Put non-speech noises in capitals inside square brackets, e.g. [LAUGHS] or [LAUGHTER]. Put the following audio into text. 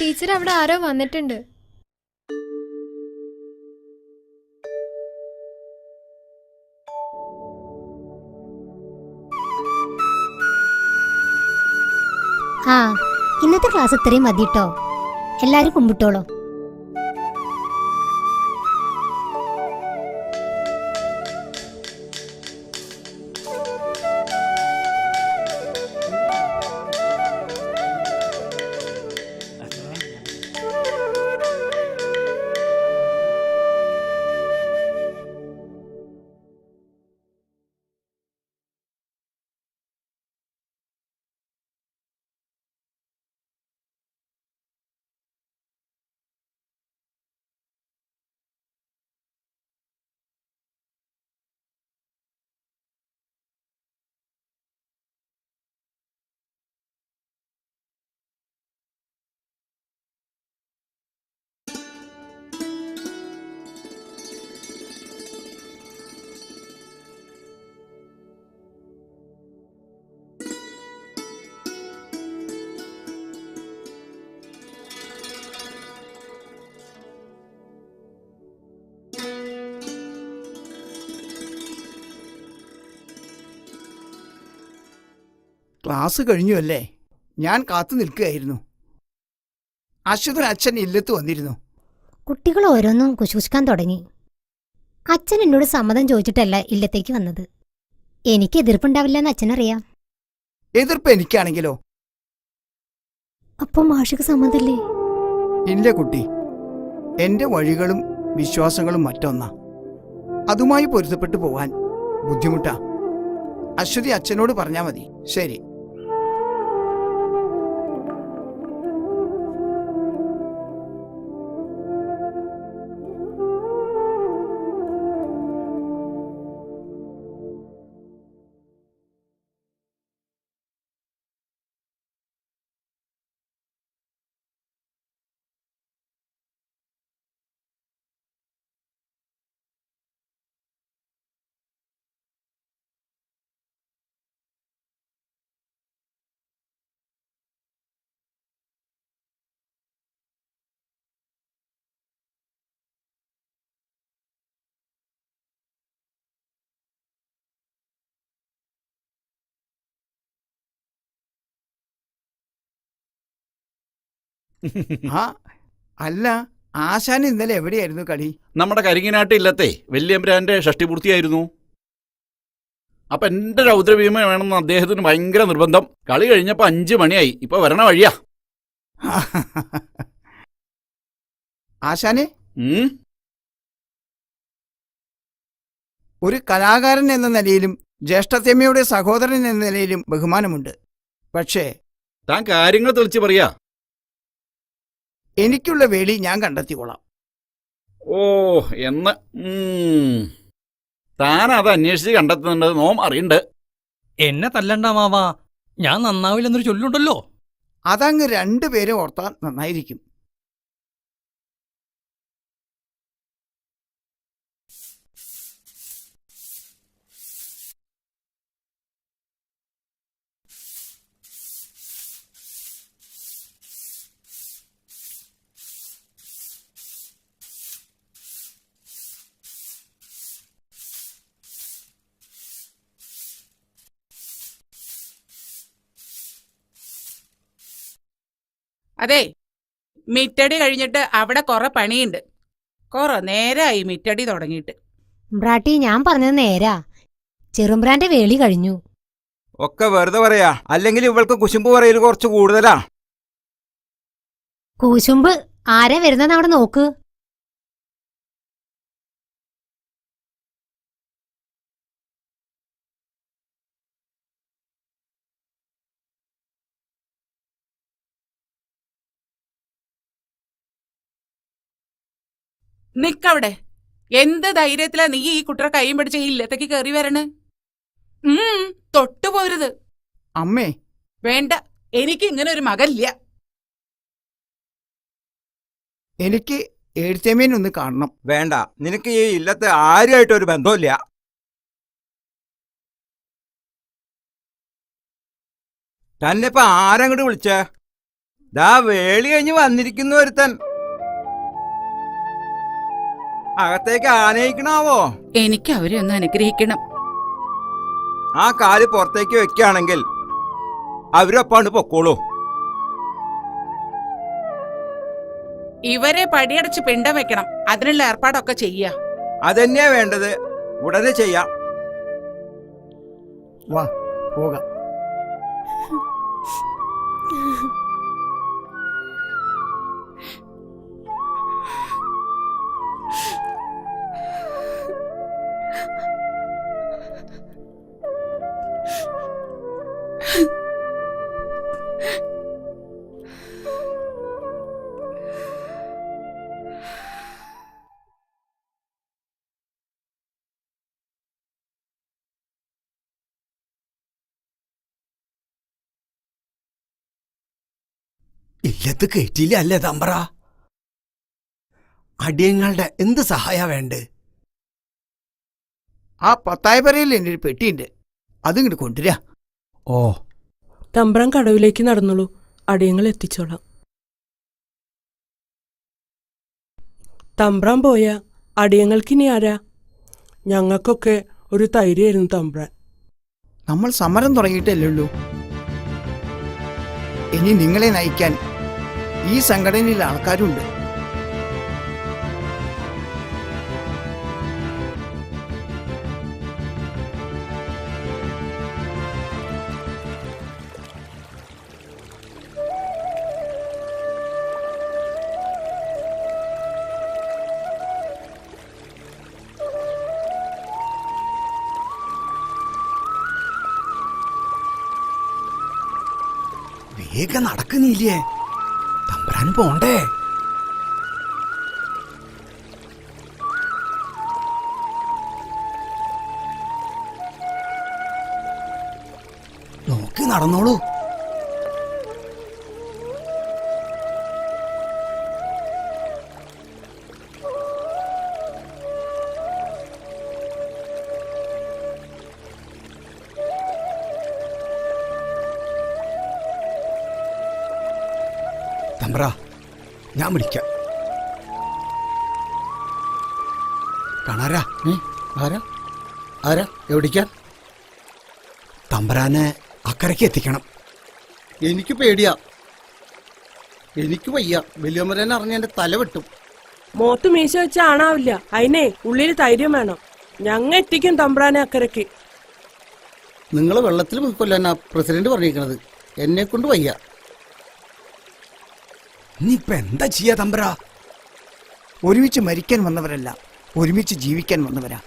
Teacher അവിടെ ആരോ വന്നിട്ടുണ്ട്. ആ ഇന്നത്തെ ക്ലാസ് ഇത്രയും മതി കേട്ടോ എല്ലാരും കുമ്പിട്ടോളൂ. ക്ലാസ് കഴിഞ്ഞു അല്ലേ ഞാൻ കാത്തു നിൽക്കുകയായിരുന്നു. അശ്വതൻ അച്ഛൻ ഇല്ലത്ത് വന്നിരുന്നു. കുട്ടികൾ ഓരോന്നും കുശുകുശിക്കാൻ തുടങ്ങി. അച്ഛൻ എന്നോട് സമ്മതം ചോദിച്ചിട്ടല്ല ഇല്ലത്തേക്ക് വന്നത്. എനിക്ക് എതിർപ്പുണ്ടാവില്ലെന്ന് അച്ഛനറിയാം. എതിർപ്പ് എനിക്കാണെങ്കിലോ? അപ്പം മാഷിക്ക് സമ്മതല്ലേ ഇല്ല കുട്ടി. എന്റെ വഴികളും വിശ്വാസങ്ങളും മറ്റൊന്നാ. അതുമായി പൊരുത്തപ്പെട്ടു പോവാൻ ബുദ്ധിമുട്ടാ. അശ്വതി അച്ഛനോട് പറഞ്ഞാ മതി. ശരി. ആ അല്ല ആശാൻ ഇന്നലെ എവിടെയായിരുന്നു കളി നമ്മുടെ കരിങ്ങിനാട്ട് ഇല്ലത്തെ വല്യമ്പ്രാന്റെ ഷഷ്ടിപൂർത്തിയായിരുന്നു. അപ്പൊ എന്റെ രൗദ്രഭീമ വേണമെന്ന് അദ്ദേഹത്തിന് ഭയങ്കര നിർബന്ധം. കളി കഴിഞ്ഞപ്പോ അഞ്ചു മണിയായി. ഇപ്പൊ വരണ വഴിയാ. [LAUGHS] ആശാനെ? ഒരു കലാകാരൻ എന്ന നിലയിലും ജ്യേഷ്ഠത്തമ്മയുടെ സഹോദരൻ എന്ന നിലയിലും ബഹുമാനമുണ്ട്. പക്ഷേ താൻ കാര്യങ്ങൾ തെളിച്ച് പറയാ. എനിക്കുള്ള വേളി ഞാൻ കണ്ടെത്തിക്കൊള്ളാം ഓ എന്ന്. താൻ അത് അന്വേഷിച്ച് കണ്ടെത്തുന്നുണ്ട് നോം അറിയണ്ട്. എന്നെ തല്ലണ്ട മാവാ ഞാൻ നന്നാവില്ലെന്നൊരു ചൊല്ലുണ്ടല്ലോ. അതങ്ങ് രണ്ടുപേരും ഓർത്താൽ നന്നായിരിക്കും. അതെ മിറ്റടി കഴിഞ്ഞിട്ട് അവിടെ കുറെ പണിയുണ്ട്. കുറെ നേരായി മിറ്റടി തുടങ്ങിയിട്ട്. ബ്രാട്ടി ഞാൻ പറഞ്ഞത് നേരാ. ചെറുമ്പ്രാന്റെ വേളി കഴിഞ്ഞു. ഒക്കെ വെറുതെ പറയാ. അല്ലെങ്കിൽ ഇവൾക്ക് കുശുമ്പ് പറയൽ കുറച്ച് കൂടുതലാ. കൂശുമ്പ്? ആരാ വരുന്നെന്ന് അവിടെ നോക്ക്. നിക്കവിടെ. എന്ത് ധൈര്യത്തിലാ നീ ഈ കുട്ടറെ കൈയും പിടിച്ച ഈ ഇല്ലത്തേക്ക് കയറി വരണേ? ഉം തൊട്ടുപോരുത് അമ്മേ. വേണ്ട എനിക്ക് ഇങ്ങനെ ഒരു മകല്ല എനിക്ക് എഴുത്തേമേൻ ഒന്ന് കാണണം. വേണ്ട നിനക്ക് ഈ ഇല്ലത്തെ ആരുമായിട്ട് ഒരു ബന്ധമില്ല തന്നെ ഇപ്പൊ ആരങ്ങോട്ട് വിളിച്ചേ? ദാ വേളി കഴിഞ്ഞ് വന്നിരിക്കുന്നു ഒരുത്തൻ. അകത്തേക്ക് ആനയിക്കണാവോ? എനിക്ക് അവരെ ഒന്ന് അനുഗ്രഹിക്കണം. ആ കാൽ പുറത്തേക്ക് വെക്കുകയാണെങ്കിൽ അവരൊപ്പാണ് പൊക്കോളൂ. ഇവരെ പടിയടച്ച് പിണ്ടം വെക്കണം. അതിനുള്ള ഏർപ്പാടൊക്കെ ചെയ്യ. അതന്നെയാ വേണ്ടത്? ഉടനെ ചെയ്യാം. വാ പോകാം. [LAUGHS] ഇല്ലത്ത് കയറ്റിയില്ല അല്ലേ തമ്പ്ര അടിയങ്ങളുടെ എന്ത് സഹായ വേണ്ട? ആ പത്തായപ്പരയിൽ എന്റെ ഒരു പെട്ടിയുണ്ട്. അതിങ്ങോട്ട് കൊണ്ടുവരാ. ഓ. തമ്പ്രാൻ കടവിലേക്ക് നടന്നുള്ളൂ അടിയങ്ങൾ എത്തിച്ചോളാം. തമ്പ്രാൻ പോയ. അടിയങ്ങൾക്കിനി ആരാ? ഞങ്ങൾക്കൊക്കെ ഒരു തൈരായിരുന്നു തമ്പ്രാൻ. നമ്മൾ സമരം തുടങ്ങിയിട്ടല്ലേ ഉള്ളൂ. ഇനി നിങ്ങളെ നയിക്കാൻ ഈ സംഘടനയിൽ ആൾക്കാരുണ്ട്. വേഗം നടക്കുന്നില്ലേ? തമ്പ്രാൻ പോണ്ടേ നോക്കി നടന്നോളൂ. തമ്പ്ര ഞാൻ വിളിക്കാം. കാണാരാ? ആരാ? ആരാ? എവിടിക്കാൻ തമ്പരാനെ അക്കരയ്ക്ക് എത്തിക്കണം. എനിക്ക് പേടിയാ. എനിക്ക് വയ്യ. വലിയമ്മരൻ അറിഞ്ഞ എന്റെ തല വെട്ടും. മോത്ത് മീശ വെച്ച ആണാവില്ല. അതിനെ ഉള്ളിൽ ധൈര്യം വേണം. ഞങ്ങ എത്തിക്കും തമ്പ്രാനെ അക്കരയ്ക്ക്. നിങ്ങൾ വെള്ളത്തിൽ മുക്കൊല്ലാനാ പ്രസിഡന്റ് പറഞ്ഞിരിക്കണത്. എന്നെ കൊണ്ട് വയ്യ. ഇനിയിപ്പൊ എന്താ ചെയ്യാ തമ്പ്ര? ഒരുമിച്ച് മരിക്കാൻ വന്നവരല്ല ഒരുമിച്ച് ജീവിക്കാൻ വന്നവരാ.